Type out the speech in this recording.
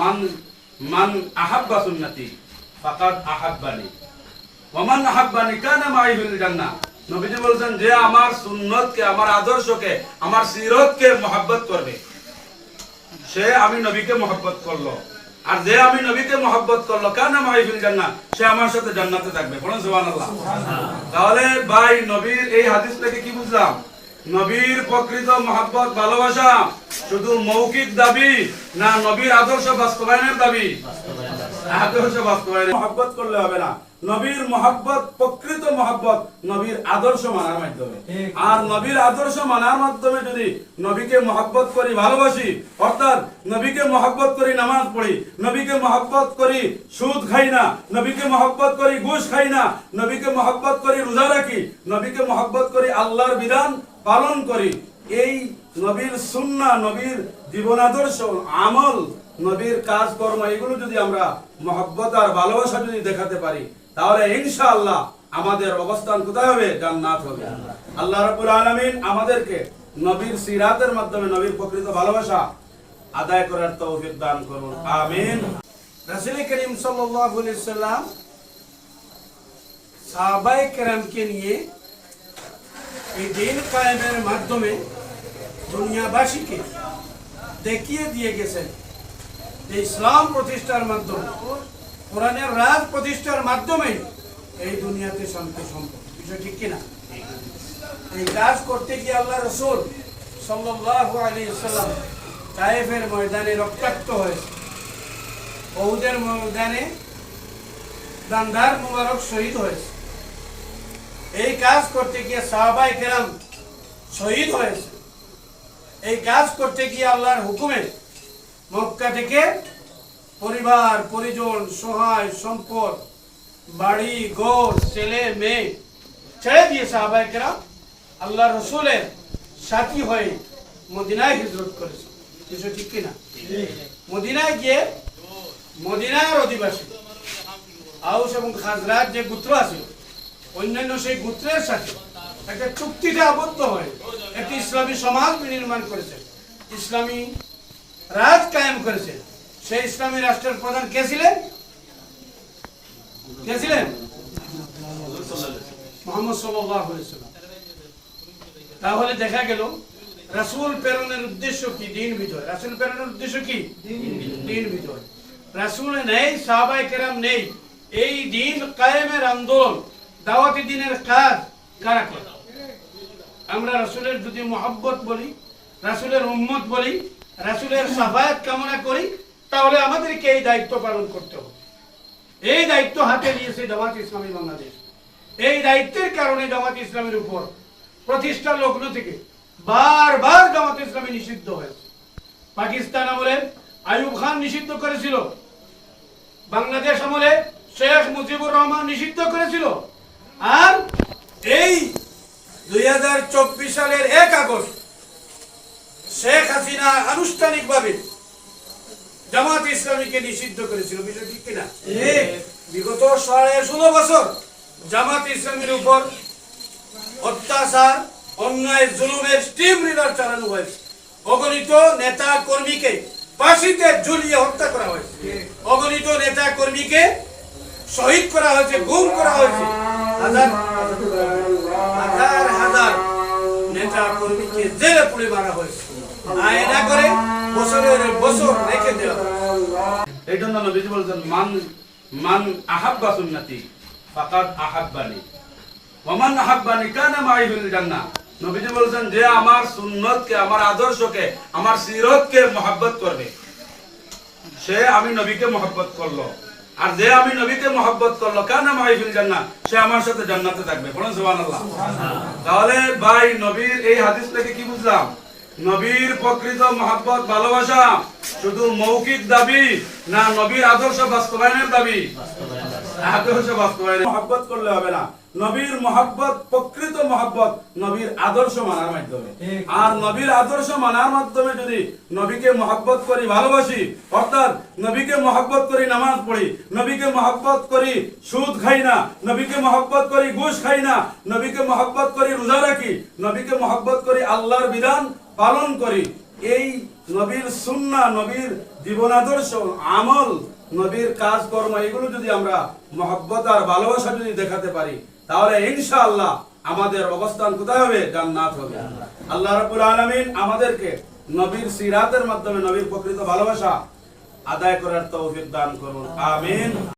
মান মান আহাব্বা ফাকাদ আহাব্বানি। ওমান আহাব্বানি মাই ফিল নবীজি যে আমার সুন্নতকে, আমার আদর্শকে, আমার সিরতকে করবে। সে আমি নবীকে মহব্বত করল। আর যে আমি নবীকে মহব্বত করল, কানা মাই ফিল জান্নাহ, সে আমার সাথে জান্নাতে থাকবে। বলুন তাহলে ভাই, নবীর এই হাদিস থেকে কি বুঝলাম? নবীর প্রকৃত মহাব্বত, ভালোবাসা শুধু মৌখিক দাবি না নবীর আদর্শ বাস্তবায়নের দাবি? আদর্শ বাস্তবায়ন মহাব্বত করলে হবে না। নবীর মহাব্বত, প্রকৃত মহাব্বত নবীর আদর্শ মানার মাধ্যমে। আর নবীর আদর্শ মানার মাধ্যমে যদি নবীকে মহাব্বত করি, ভালোবাসি, অর্থাৎ নবীকে মহাব্বত করি, নামাজ পড়ি, নবীকে মহাব্বত করি, সুদ খাই না, নবীকে মহাব্বত করি, ঘুষ খাই না, নবীকে মহাব্বত করি, রোজা রাখি, নবীকে মহাব্বত করি, আল্লাহর বিধান পালন করি। এই নবীর সুন্নাহ নবীর জীবন আদর্শ আমল, নবীর কাজকর্ম, এগুলো যদি আমরা মহব্বত আর ভালোবাসা যদি দেখাতে পারি, তাহলে ইনশাআল্লাহ আমাদের অবস্থান কোথায় হবে? জান্নাত হবে। আল্লাহ রাব্বুল আলামিন আমাদেরকে নবীর সিরাতের মাধ্যমে নবীর প্রকৃত ভালোবাসা আদায় করার তৌফিক দান করুন। আমিন। রাসূল করিম সাল্লাল্লাহু আলাইহি সাল্লাম সাহাবায়ে কেরামকে নিয়ে এই দিন কায়েমের মাধ্যমে দুনিয়াবাসীকে দেখিয়ে দিয়ে গেছেন যে ইসলাম প্রতিষ্ঠার মাধ্যমে, কোরআনের রাজ প্রতিষ্ঠার মাধ্যমে এই দুনিয়াতে শান্তি সম্ভব। বিষয় ঠিক কিনা? এই কাজ করতে গিয়ে আল্লাহ রসুল সাল্লাল্লাহু আলাইহি সাল্লাম তায়েফের ময়দানে রক্তাক্ত হয়েছে। ওহুদের ময়দানে দান্দার মুবারক শহীদ হয়েছে। এই কাজ করতে গিয়ে সাহাবাই কেরাম শহীদ হয়েছে। এই কাজ করতে গিয়ে আল্লাহর হুকুমে মক্কা থেকে পরিবার, পরিজন, সহায়, সম্পদ, বাড়ি, ঘর, ছেলে, মেয়ে ছেড়ে দিয়ে সাহাবাই কেরাম আল্লাহ রসুলের সাথী হয়ে মদিনায় হিজরত করেছে। কিছু ঠিক কিনা? মদিনায় গিয়ে মদিনার অধিবাসী আউস এবং খাজরাত যে গোত্র আছে অন্যান্য সেই গোত্রের সাথে একটা চুক্তিতে আবদ্ধ হয়ে একটি ইসলামী সমাজ নির্মাণ করেছে। ইসলামী রাজ কায়েম করেছে। সেই ইসলামী রাষ্ট্রের প্রধান কে ছিলেন? কে ছিলেন? মোহাম্মদ সাল্লাম তাহলে দেখা গেল রাসূল প্রেরণের উদ্দেশ্য কি? দিন বিজয়। রাসূল প্রেরণের উদ্দেশ্য কি? দিন বিজয়। রাসূল নেই সাহাবায়ে কেরাম নেই। এই দিন কায়েমের আন্দোলন দাওয়াতি দিনের কাজ কারা করে? আমরা রাসূলের যদি মোহাব্বত বলি, রাসূলের উম্মত বলি, রাসূলের সাফায়াত কামনা করি, তাহলে আমাদেরকে এই দায়িত্ব পালন করতে হবে। এই দায়িত্ব হাতে নিয়েছে জামাত ইসলামী বাংলাদেশ। এই দায়িত্বের কারণে জামাত ইসলামের উপর প্রতিষ্ঠা লগ্ন থেকে বারবার জামাত ইসলামী নিষিদ্ধ হয়েছে। পাকিস্তান আমলে আয়ুব খান নিষিদ্ধ করেছিল। বাংলাদেশ আমলে শেখ মুজিবুর রহমান নিষিদ্ধ করেছিল। আর এই দুই সালের এক আগস্ট শেখ হাসিনা আনুষ্ঠানিকভাবে জামাত ইসলামীকে নিষিদ্ধ করেছিল। বিষয় ঠিক কিনা? বিগত সাড়ে ষোলো বছর জামাত ইসলামীর উপর অত্যাচার অন্যায় জুলুমের স্টিম রিভার চালানো হয়েছে। অগণিত নেতা কর্মীকে ফাঁসিতে ঝুলিয়ে হত্যা করা হয়েছে। অগণিত নেতা কর্মীকে শহীদ করা হয়েছে গুম করা হয়েছে। হাজার হাজার নেতা কর্মীকে জেলে পুড়ে মারা হয়েছে। আয়না করে বছরের বছর রেখে দেওয়া জন্য নবীজি বলছেন, মান মান আহাব্বা সুন্নতি, ফাকাদ আহাব্বানি। ওমান আহাব্বানি কানা নবীজি বলছেন, যে আমার সুন্নতকে, আমার আদর্শকে, আমার সিরতকে মহব্বত করবে, সে আমি নবীকে মহব্বত করল। আর যে আমি নবীকে মহব্বত করল, কেন মাইফিল জান্নাহ সে আমার সাথে জান্নাতে থাকবে। বলুন সুবহানাল্লাহ। তাহলে ভাই, নবীর এই হাদিস থেকে কি বুঝলাম? নবীর প্রকৃত মহাব্বত, ভালোবাসা শুধু মৌখিক দাবি না নবীর আদর্শ বাস্তবায়নের দাবি? আদর্শ বাস্তবায়ন মহাব্বত করলে হবে না। নবীর মহাব্বত, প্রকৃত মহাব্বত নবীর আদর্শ মানার মাধ্যমে। আর নবীর আদর্শ মানার মাধ্যমে যদি নবীকে মহাব্বত করি, ভালোবাসি, অর্থাৎ নবীকে মহাব্বত করি, নামাজ পড়ি, নবীকে মহাব্বত করি, সুদ খাই না, নবীকে মহাব্বত করি, ঘুষ খাই না, নবীকে মহাব্বত করি, রোজা রাখি, নবীকে মহাব্বত করি আল্লাহর বিধান পালন করি। এই নবীর সুন্নাহ নবীর জীবন আদর্শ আমল, নবীর কাজকর্ম, এগুলো যদি আমরা মহব্বত আর ভালোবাসা যদি দেখাতে পারি, তাহলে ইনশাআল্লাহ আমাদের অবস্থান কোথায় হবে? জান্নাত হবে। আল্লাহ রাব্বুল আলামিন আমাদেরকে নবীর সিরাতের মাধ্যমে, নবীর প্রকৃত ভালোবাসা আদায় করার তৌফিক দান করুন। আমিন।